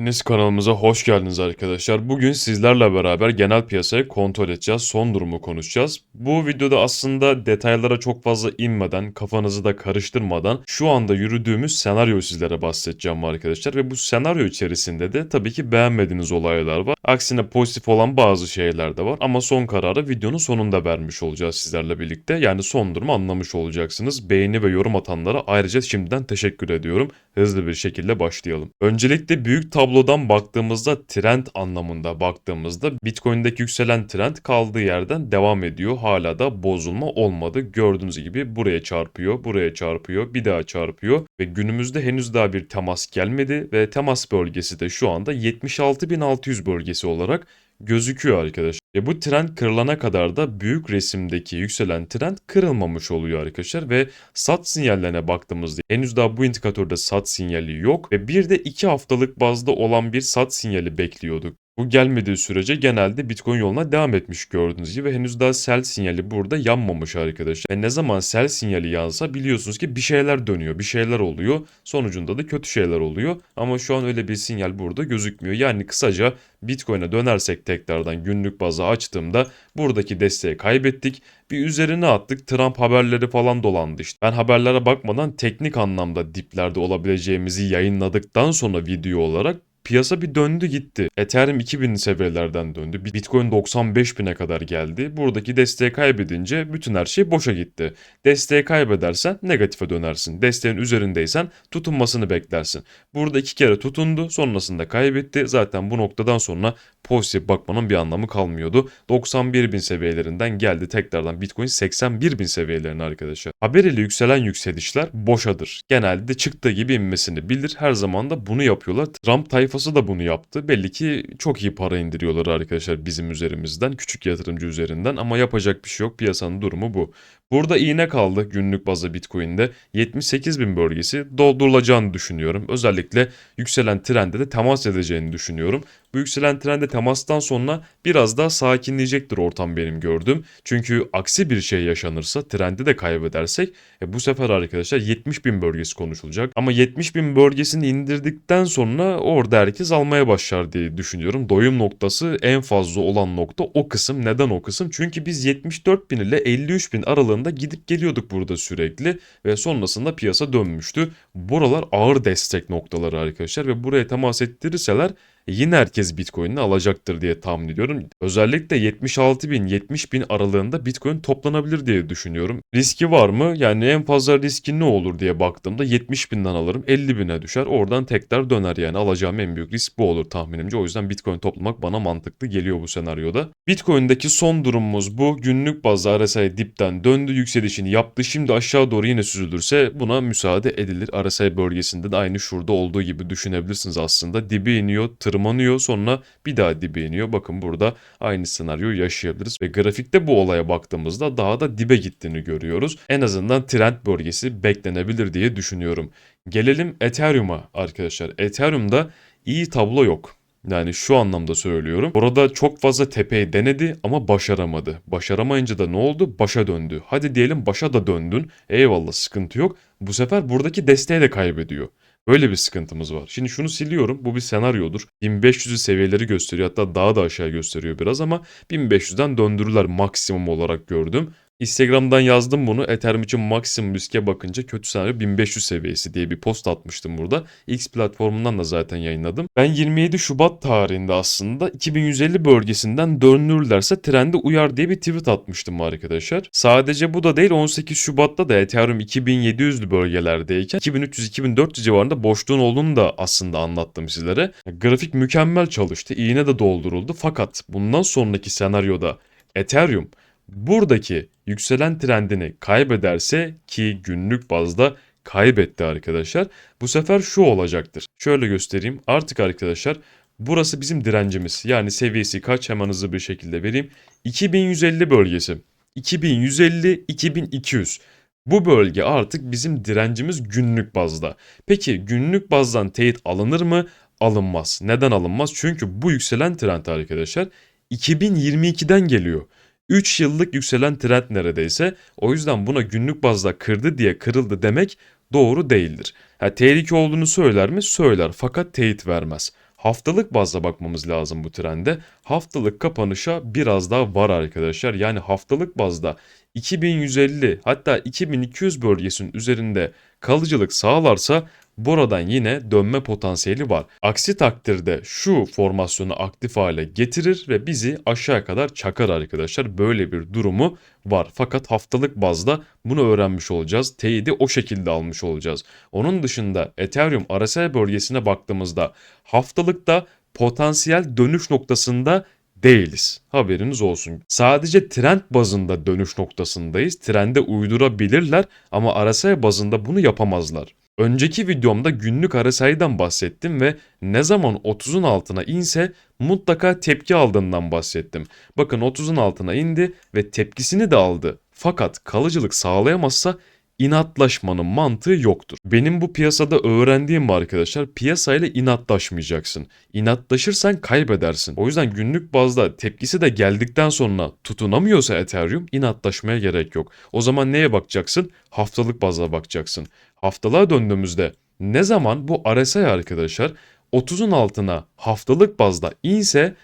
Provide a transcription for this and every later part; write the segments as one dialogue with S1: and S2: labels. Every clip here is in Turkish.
S1: Hepiniz kanalımıza hoş geldiniz arkadaşlar. Bugün sizlerle beraber genel piyasayı kontrol edeceğiz. Son durumu konuşacağız. Bu videoda aslında detaylara çok fazla inmeden, kafanızı da karıştırmadan şu anda yürüdüğümüz senaryo sizlere bahsedeceğim arkadaşlar. Ve bu senaryo içerisinde de tabii ki beğenmediğiniz olaylar var. Aksine pozitif olan bazı şeyler de var. Ama son kararı videonun sonunda vermiş olacağız sizlerle birlikte. Yani son durumu anlamış olacaksınız. Beğeni ve yorum atanlara ayrıca şimdiden teşekkür ediyorum. Hızlı bir şekilde başlayalım. Öncelikle büyük tablodan baktığımızda trend anlamında baktığımızda Bitcoin'deki yükselen trend kaldığı yerden devam ediyor. Hala da bozulma olmadı. Gördüğünüz gibi buraya çarpıyor, buraya çarpıyor, bir daha çarpıyor ve günümüzde henüz daha bir temas gelmedi ve temas bölgesi de şu anda 76.600 bölgesi olarak gözüküyor arkadaşlar. Ve bu trend kırılana kadar da büyük resimdeki yükselen trend kırılmamış oluyor arkadaşlar ve sat sinyallerine baktığımızda henüz daha bu indikatörde sat sinyali yok ve bir de 2 haftalık bazda olan bir sat sinyali bekliyorduk. Bu gelmediği sürece genelde Bitcoin yoluna devam etmiş gördüğünüz gibi henüz daha sell sinyali burada yanmamış arkadaşlar. Ve ne zaman sell sinyali yansa biliyorsunuz ki bir şeyler dönüyor, bir şeyler oluyor. Sonucunda da kötü şeyler oluyor. Ama şu an öyle bir sinyal burada gözükmüyor. Yani kısaca Bitcoin'e dönersek tekrardan günlük bazı açtığımda buradaki desteği kaybettik. Bir üzerine attık. Trump haberleri falan dolandı işte. Ben haberlere bakmadan teknik anlamda diplerde olabileceğimizi yayınladıktan sonra video olarak Piyasa bir döndü gitti. Ethereum 2000 seviyelerden döndü. Bitcoin 95.000'e kadar geldi. Buradaki desteği kaybedince bütün her şey boşa gitti. Desteği kaybedersen negatife dönersin. Desteğin üzerindeysen tutunmasını beklersin. Burada iki kere tutundu sonrasında kaybetti. Zaten bu noktadan sonra pozitif bakmanın bir anlamı kalmıyordu. 91.000 seviyelerinden geldi tekrardan Bitcoin 81.000 seviyelerine arkadaşlar. Haber yükselen yükselişler boşadır. Genelde çıktığı gibi inmesini bilir. Her zaman da bunu yapıyorlar. Trump tayfası da bunu yaptı. Belli ki çok iyi para indiriyorlar arkadaşlar bizim üzerimizden, küçük yatırımcı üzerinden ama yapacak bir şey yok. Piyasanın durumu bu. Burada iğne kaldı günlük bazda Bitcoin'de. 78 bin bölgesi doldurulacağını düşünüyorum. Özellikle yükselen trende de temas edeceğini düşünüyorum. Bu yükselen trende temastan sonra biraz daha sakinleyecektir ortam benim gördüğüm. Çünkü aksi bir şey yaşanırsa trendi de kaybedersek e, bu sefer arkadaşlar 70 bin bölgesi konuşulacak. Ama 70 bin bölgesini indirdikten sonra orada herkes almaya başlar diye düşünüyorum. Doyum noktası en fazla olan nokta o kısım. Neden o kısım? Çünkü biz 74 bin ile 53 bin aralığında gidip geliyorduk burada sürekli ve sonrasında piyasa dönmüştü. Buralar ağır destek noktaları arkadaşlar ve buraya temas ettirirseler yine herkes Bitcoin'ini alacaktır diye tahmin ediyorum. Özellikle 76 bin 70 bin aralığında Bitcoin toplanabilir diye düşünüyorum. Riski var mı? Yani en fazla riski ne olur diye baktığımda 70 binden alırım 50 bine düşer oradan tekrar döner yani alacağım en büyük risk bu olur tahminimce. O yüzden Bitcoin toplamak bana mantıklı geliyor bu senaryoda. Bitcoin'deki son durumumuz bu. Günlük bazda RSI dipten döndü yükselişini yaptı. Şimdi aşağı doğru yine süzülürse buna müsaade edilir. RSI bölgesinde de aynı şurada olduğu gibi düşünebilirsiniz aslında. Dibi iniyor, tırmanıyor sonra bir daha dibe iniyor. Bakın burada aynı senaryoyu yaşayabiliriz ve grafikte bu olaya baktığımızda daha da dibe gittiğini görüyoruz. En azından trend bölgesi beklenebilir diye düşünüyorum. Gelelim Ethereum'a arkadaşlar. Ethereum'da iyi tablo yok. Yani şu anlamda söylüyorum. Orada çok fazla tepeyi denedi ama başaramadı. Başaramayınca da ne oldu? Başa döndü. Hadi diyelim başa da döndün. Eyvallah sıkıntı yok. Bu sefer buradaki desteği de kaybediyor. Böyle bir sıkıntımız var. Şimdi şunu siliyorum. Bu bir senaryodur. 1500'ü seviyeleri gösteriyor. Hatta daha da aşağı gösteriyor biraz ama 1500'den döndürürler maksimum olarak gördüm. Instagram'dan yazdım bunu. Ethereum için maksimum riske bakınca kötü senaryo 1500 seviyesi diye bir post atmıştım burada. X platformundan da zaten yayınladım. Ben 27 Şubat tarihinde aslında 2150 bölgesinden döndürürlerse trende uyar diye bir tweet atmıştım arkadaşlar. Sadece bu da değil 18 Şubat'ta da Ethereum 2700'lü bölgelerdeyken 2300-2400 civarında boşluğun olduğunu da aslında anlattım sizlere. Grafik mükemmel çalıştı. İğne de dolduruldu. Fakat bundan sonraki senaryoda Ethereum buradaki yükselen trendini kaybederse ki günlük bazda kaybetti arkadaşlar. Bu sefer şu olacaktır. Şöyle göstereyim. Artık arkadaşlar burası bizim direncimiz. Yani seviyesi kaç hemen hızlı bir şekilde vereyim. 2150 bölgesi. 2150 2200. Bu bölge artık bizim direncimiz günlük bazda. Peki günlük bazdan teyit alınır mı? Alınmaz. Neden alınmaz? Çünkü bu yükselen trend arkadaşlar 2022'den geliyor. 3 yıllık yükselen trend neredeyse. O yüzden buna günlük bazda kırdı diye kırıldı demek doğru değildir. Ha, tehlike olduğunu söyler mi? Söyler fakat teyit vermez. Haftalık bazda bakmamız lazım bu trende. Haftalık kapanışa biraz daha var arkadaşlar. Yani haftalık bazda 2150 hatta 2200 bölgesinin üzerinde kalıcılık sağlarsa buradan yine dönme potansiyeli var. Aksi takdirde şu formasyonu aktif hale getirir ve bizi aşağı kadar çakar arkadaşlar. Böyle bir durumu var. Fakat haftalık bazda bunu öğrenmiş olacağız. Teyidi o şekilde almış olacağız. Onun dışında Ethereum RSI bölgesine baktığımızda haftalıkta potansiyel dönüş noktasında değiliz. Haberiniz olsun. Sadece trend bazında dönüş noktasındayız. Trende uydurabilirler ama RSI bazında bunu yapamazlar. Önceki videomda günlük RSI'den bahsettim ve ne zaman 30'un altına inse mutlaka tepki aldığından bahsettim. Bakın 30'un altına indi ve tepkisini de aldı. Fakat kalıcılık sağlayamazsa inatlaşmanın mantığı yoktur. Benim bu piyasada öğrendiğim arkadaşlar piyasayla inatlaşmayacaksın. İnatlaşırsan kaybedersin. O yüzden günlük bazda tepkisi de geldikten sonra tutunamıyorsa Ethereum inatlaşmaya gerek yok. O zaman neye bakacaksın? Haftalık bazda bakacaksın. Haftalığa döndüğümüzde ne zaman bu RSI arkadaşlar 30'un altına haftalık bazda inse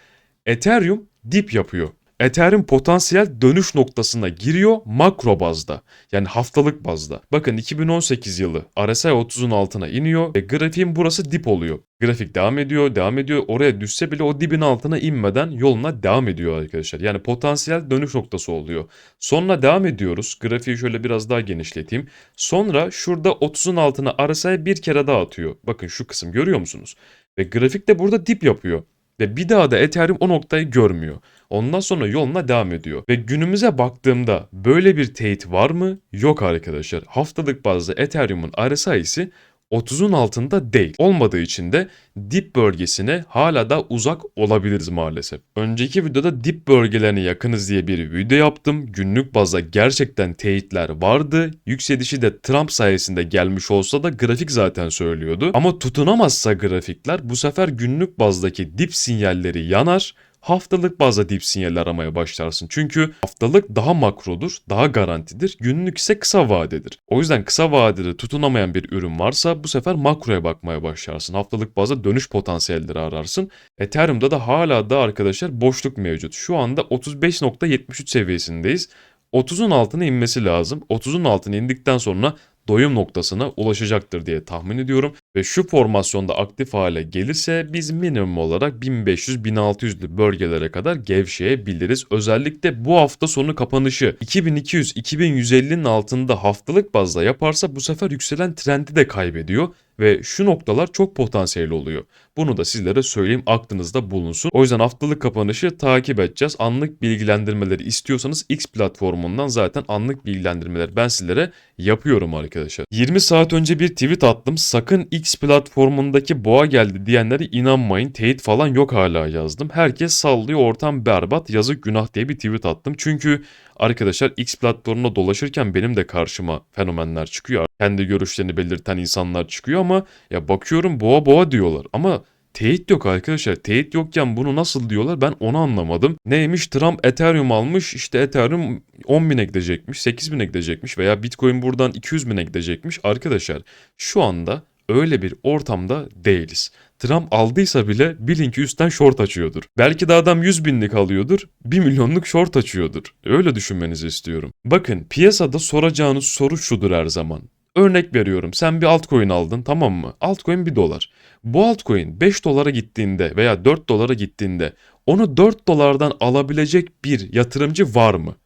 S1: Ethereum dip yapıyor. Ethereum potansiyel dönüş noktasına giriyor makro bazda. Yani haftalık bazda. Bakın 2018 yılı RSI 30'un altına iniyor ve grafiğin burası dip oluyor. Grafik devam ediyor, devam ediyor. Oraya düşse bile o dibin altına inmeden yoluna devam ediyor arkadaşlar. Yani potansiyel dönüş noktası oluyor. Sonra devam ediyoruz. Grafiği şöyle biraz daha genişleteyim. Sonra şurada 30'un altına RSI bir kere daha atıyor. Bakın şu kısım görüyor musunuz? Ve grafik de burada dip yapıyor. Ve bir daha da Ethereum o noktayı görmüyor. Ondan sonra yoluna devam ediyor. Ve günümüze baktığımda böyle bir teyit var mı? Yok arkadaşlar. Haftalık bazda Ethereum'un RSI'si 30'un altında değil. Olmadığı için de dip bölgesine hala da uzak olabiliriz maalesef. Önceki videoda dip bölgelerine yakınız diye bir video yaptım. Günlük bazda gerçekten teyitler vardı. Yükselişi de Trump sayesinde gelmiş olsa da grafik zaten söylüyordu. Ama tutunamazsa grafikler bu sefer günlük bazdaki dip sinyalleri yanar haftalık bazda dip sinyali aramaya başlarsın. Çünkü haftalık daha makrodur, daha garantidir. Günlük ise kısa vadedir. O yüzden kısa vadede tutunamayan bir ürün varsa bu sefer makroya bakmaya başlarsın. Haftalık bazda dönüş potansiyelleri ararsın. Ethereum'da da hala da arkadaşlar boşluk mevcut. Şu anda 35.73 seviyesindeyiz. 30'un altına inmesi lazım. 30'un altına indikten sonra doyum noktasına ulaşacaktır diye tahmin ediyorum. Ve şu formasyonda aktif hale gelirse biz minimum olarak 1500-1600'lü bölgelere kadar gevşeyebiliriz. Özellikle bu hafta sonu kapanışı 2200-2150'nin altında haftalık bazda yaparsa bu sefer yükselen trendi de kaybediyor ve şu noktalar çok potansiyel oluyor. Bunu da sizlere söyleyeyim aklınızda bulunsun. O yüzden haftalık kapanışı takip edeceğiz. Anlık bilgilendirmeleri istiyorsanız X platformundan zaten anlık bilgilendirmeler ben sizlere yapıyorum arkadaşlar. 20 saat önce bir tweet attım. Sakın X platformundaki boğa geldi diyenlere inanmayın. Teyit falan yok hala yazdım. Herkes sallıyor ortam berbat yazık günah diye bir tweet attım. Çünkü Arkadaşlar X platformuna dolaşırken benim de karşıma fenomenler çıkıyor. Kendi görüşlerini belirten insanlar çıkıyor ama ya bakıyorum boğa boğa diyorlar. Ama Teyit yok arkadaşlar. Teyit yokken bunu nasıl diyorlar ben onu anlamadım. Neymiş Trump Ethereum almış işte Ethereum 10 bine gidecekmiş 8 bine gidecekmiş veya Bitcoin buradan 200 bine gidecekmiş. Arkadaşlar şu anda öyle bir ortamda değiliz. Trump aldıysa bile bilin ki üstten short açıyordur. Belki de adam 100 binlik alıyordur, 1 milyonluk short açıyordur. Öyle düşünmenizi istiyorum. Bakın piyasada soracağınız soru şudur her zaman. Örnek veriyorum sen bir altcoin aldın tamam mı? Altcoin 1 dolar. Bu altcoin 5 dolara gittiğinde veya 4 dolara gittiğinde onu 4 dolardan alabilecek bir yatırımcı var mı?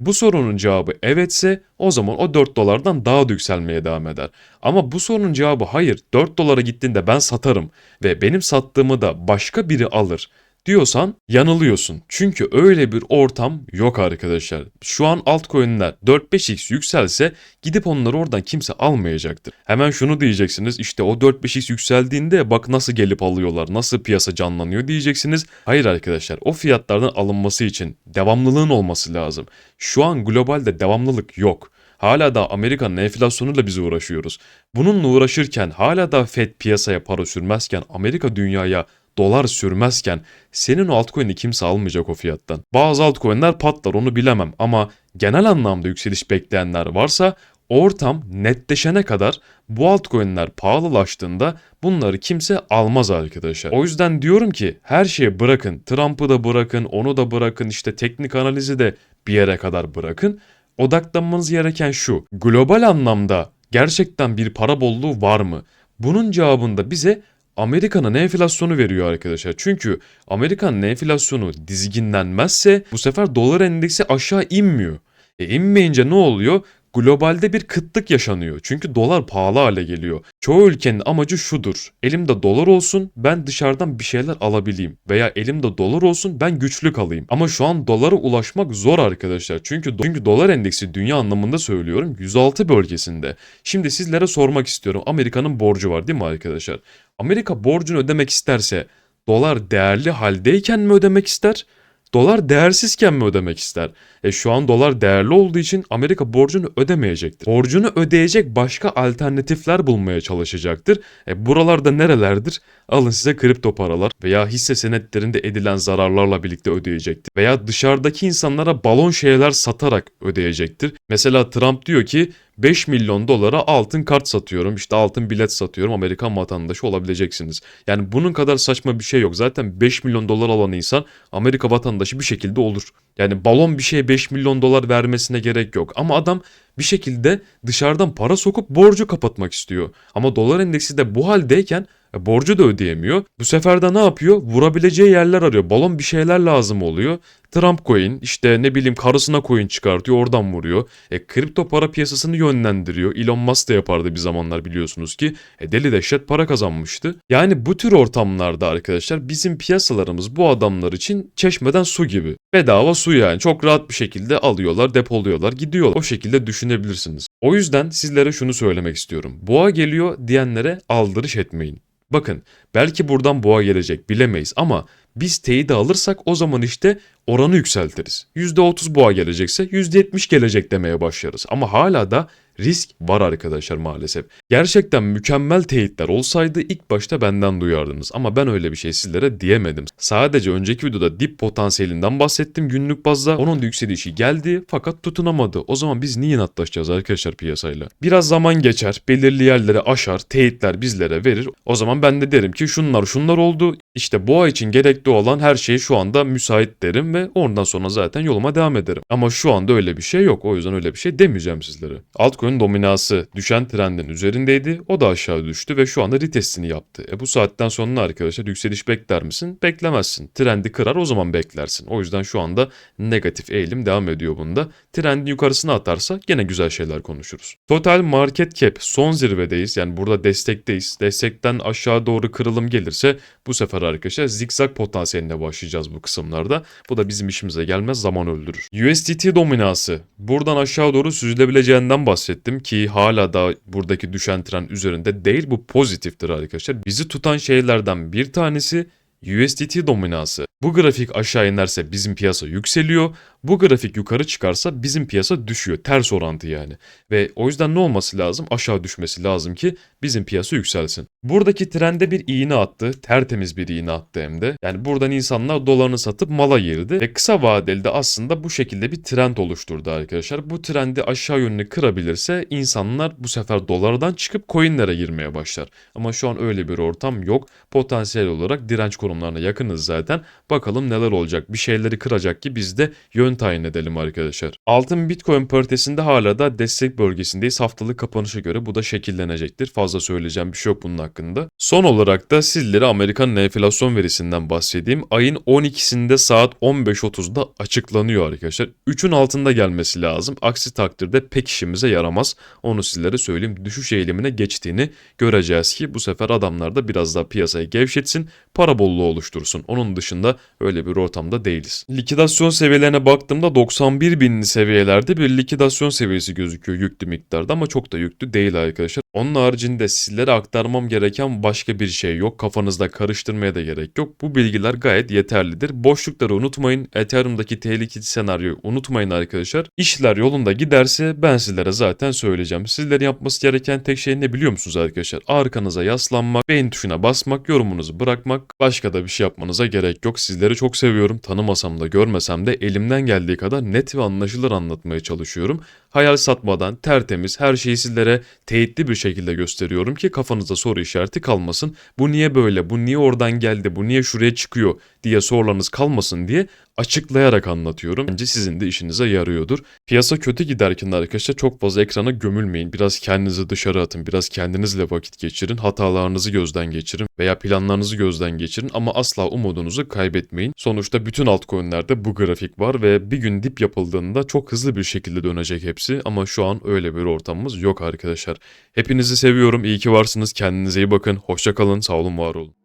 S1: Bu sorunun cevabı evetse o zaman o 4 dolardan daha da yükselmeye devam eder. Ama bu sorunun cevabı hayır 4 dolara gittiğinde ben satarım ve benim sattığımı da başka biri alır diyorsan yanılıyorsun. Çünkü öyle bir ortam yok arkadaşlar. Şu an altcoin'ler 4-5x yükselse gidip onları oradan kimse almayacaktır. Hemen şunu diyeceksiniz işte o 4-5x yükseldiğinde bak nasıl gelip alıyorlar, nasıl piyasa canlanıyor diyeceksiniz. Hayır arkadaşlar o fiyatlardan alınması için devamlılığın olması lazım. Şu an globalde devamlılık yok. Hala da Amerika'nın enflasyonuyla biz uğraşıyoruz. Bununla uğraşırken hala da Fed piyasaya para sürmezken Amerika dünyaya dolar sürmezken senin o altcoin'i kimse almayacak o fiyattan. Bazı altcoin'ler patlar onu bilemem ama genel anlamda yükseliş bekleyenler varsa ortam netleşene kadar bu altcoin'ler pahalılaştığında bunları kimse almaz arkadaşlar. O yüzden diyorum ki her şeyi bırakın. Trump'ı da bırakın, onu da bırakın, işte teknik analizi de bir yere kadar bırakın. Odaklanmanız gereken şu. Global anlamda gerçekten bir para bolluğu var mı? Bunun cevabında bize Amerika'nın enflasyonu veriyor arkadaşlar. Çünkü Amerika'nın enflasyonu dizginlenmezse bu sefer dolar endeksi aşağı inmiyor. E inmeyince ne oluyor? Globalde bir kıtlık yaşanıyor. Çünkü dolar pahalı hale geliyor. Çoğu ülkenin amacı şudur. Elimde dolar olsun ben dışarıdan bir şeyler alabileyim. Veya elimde dolar olsun ben güçlü kalayım. Ama şu an dolara ulaşmak zor arkadaşlar. Çünkü, çünkü dolar endeksi dünya anlamında söylüyorum 106 bölgesinde. Şimdi sizlere sormak istiyorum. Amerika'nın borcu var değil mi arkadaşlar? Amerika borcunu ödemek isterse dolar değerli haldeyken mi ödemek ister? Dolar değersizken mi ödemek ister? E şu an dolar değerli olduğu için Amerika borcunu ödemeyecektir. Borcunu ödeyecek başka alternatifler bulmaya çalışacaktır. E buralarda nerelerdir? Alın size kripto paralar veya hisse senetlerinde edilen zararlarla birlikte ödeyecektir. Veya dışarıdaki insanlara balon şeyler satarak ödeyecektir. Mesela Trump diyor ki 5 milyon dolara altın kart satıyorum, işte altın bilet satıyorum, Amerikan vatandaşı olabileceksiniz. Yani bunun kadar saçma bir şey yok. Zaten 5 milyon dolar alan insan Amerika vatandaşı bir şekilde olur. Yani balon bir şeye 5 milyon dolar vermesine gerek yok. Ama adam bir şekilde dışarıdan para sokup borcu kapatmak istiyor. Ama dolar endeksi de bu haldeyken e, borcu da ödeyemiyor. Bu sefer de ne yapıyor? Vurabileceği yerler arıyor. Balon bir şeyler lazım oluyor. Trump coin işte ne bileyim karısına coin çıkartıyor oradan vuruyor. E kripto para piyasasını yönlendiriyor. Elon Musk da yapardı bir zamanlar biliyorsunuz ki. E deli dehşet para kazanmıştı. Yani bu tür ortamlarda arkadaşlar bizim piyasalarımız bu adamlar için çeşmeden su gibi. Bedava su yani çok rahat bir şekilde alıyorlar depoluyorlar gidiyorlar. O şekilde düşünebilirsiniz. O yüzden sizlere şunu söylemek istiyorum. Boğa geliyor diyenlere aldırış etmeyin. Bakın belki buradan boğa gelecek bilemeyiz ama biz teyidi alırsak o zaman işte oranı yükseltiriz. %30 boğa gelecekse %70 gelecek demeye başlarız. Ama hala da risk var arkadaşlar maalesef. Gerçekten mükemmel teyitler olsaydı ilk başta benden duyardınız ama ben öyle bir şey sizlere diyemedim. Sadece önceki videoda dip potansiyelinden bahsettim günlük bazda. Onun da yükselişi geldi fakat tutunamadı. O zaman biz niye inatlaşacağız arkadaşlar piyasayla? Biraz zaman geçer, belirli yerleri aşar, teyitler bizlere verir. O zaman ben de derim ki şunlar şunlar oldu. İşte boğa için gerekli olan her şey şu anda müsait derim ve ondan sonra zaten yoluma devam ederim. Ama şu anda öyle bir şey yok. O yüzden öyle bir şey demeyeceğim sizlere. Altcoin dominası düşen trendin üzerindeydi. O da aşağı düştü ve şu anda retestini yaptı. E bu saatten sonra arkadaşlar yükseliş bekler misin? Beklemezsin. Trendi kırar o zaman beklersin. O yüzden şu anda negatif eğilim devam ediyor bunda. Trendin yukarısına atarsa gene güzel şeyler konuşuruz. Total market cap son zirvedeyiz. Yani burada destekteyiz. Destekten aşağı doğru kırılım gelirse bu sefer arkadaşlar zigzag potansiyeline başlayacağız bu kısımlarda. Bu da bizim işimize gelmez zaman öldürür. USDT dominası. Buradan aşağı doğru süzülebileceğinden bahsettim ki hala da buradaki düşen trend üzerinde değil bu pozitiftir arkadaşlar. Bizi tutan şeylerden bir tanesi USDT dominası. Bu grafik aşağı inerse bizim piyasa yükseliyor. Bu grafik yukarı çıkarsa bizim piyasa düşüyor. Ters orantı yani. Ve o yüzden ne olması lazım? Aşağı düşmesi lazım ki bizim piyasa yükselsin. Buradaki trende bir iğne attı. Tertemiz bir iğne attı hem de. Yani buradan insanlar dolarını satıp mala girdi. Ve kısa vadeli de aslında bu şekilde bir trend oluşturdu arkadaşlar. Bu trendi aşağı yönlü kırabilirse insanlar bu sefer dolardan çıkıp coinlere girmeye başlar. Ama şu an öyle bir ortam yok. Potansiyel olarak direnç konumlarına yakınız zaten. Bakalım neler olacak. Bir şeyleri kıracak ki biz de yön tayin edelim arkadaşlar. Altın Bitcoin paritesinde hala da destek bölgesindeyiz. Haftalık kapanışa göre bu da şekillenecektir. Fazla söyleyeceğim bir şey yok bunun hakkında. Son olarak da sizlere Amerikan enflasyon verisinden bahsedeyim. Ayın 12'sinde saat 15.30'da açıklanıyor arkadaşlar. 3'ün altında gelmesi lazım. Aksi takdirde pek işimize yaramaz. Onu sizlere söyleyeyim. Düşüş eğilimine geçtiğini göreceğiz ki bu sefer adamlar da biraz daha piyasayı gevşetsin. Para bolluğu oluştursun. Onun dışında öyle bir ortamda değiliz. Likidasyon seviyelerine baktığımda 91 binli seviyelerde bir likidasyon seviyesi gözüküyor yüklü miktarda ama çok da yüklü değil arkadaşlar. Onun haricinde sizlere aktarmam gereken başka bir şey yok. Kafanızda karıştırmaya da gerek yok. Bu bilgiler gayet yeterlidir. Boşlukları unutmayın. Ethereum'daki tehlikeli senaryoyu unutmayın arkadaşlar. İşler yolunda giderse ben sizlere zaten söyleyeceğim. Sizlerin yapması gereken tek şey ne biliyor musunuz arkadaşlar? Arkanıza yaslanmak, beğen tuşuna basmak, yorumunuzu bırakmak. Başka da bir şey yapmanıza gerek yok. Sizleri çok seviyorum. Tanımasam da görmesem de elimden geldiği kadar net ve anlaşılır anlatmaya çalışıyorum. Hayal satmadan tertemiz her şeyi sizlere teyitli bir şekilde gösteriyorum ki kafanızda soru işareti kalmasın. Bu niye böyle, bu niye oradan geldi, bu niye şuraya çıkıyor diye sorularınız kalmasın diye açıklayarak anlatıyorum. Bence sizin de işinize yarıyordur. Piyasa kötü giderken arkadaşlar çok fazla ekrana gömülmeyin. Biraz kendinizi dışarı atın, biraz kendinizle vakit geçirin, hatalarınızı gözden geçirin veya planlarınızı gözden geçirin ama asla umudunuzu kaybetmeyin. Sonuçta bütün altcoin'lerde bu grafik var ve bir gün dip yapıldığında çok hızlı bir şekilde dönecek hepsi ama şu an öyle bir ortamımız yok arkadaşlar. Hepinizi seviyorum. İyi ki varsınız. Kendinize iyi bakın. Hoşça kalın. Sağ olun, var olun.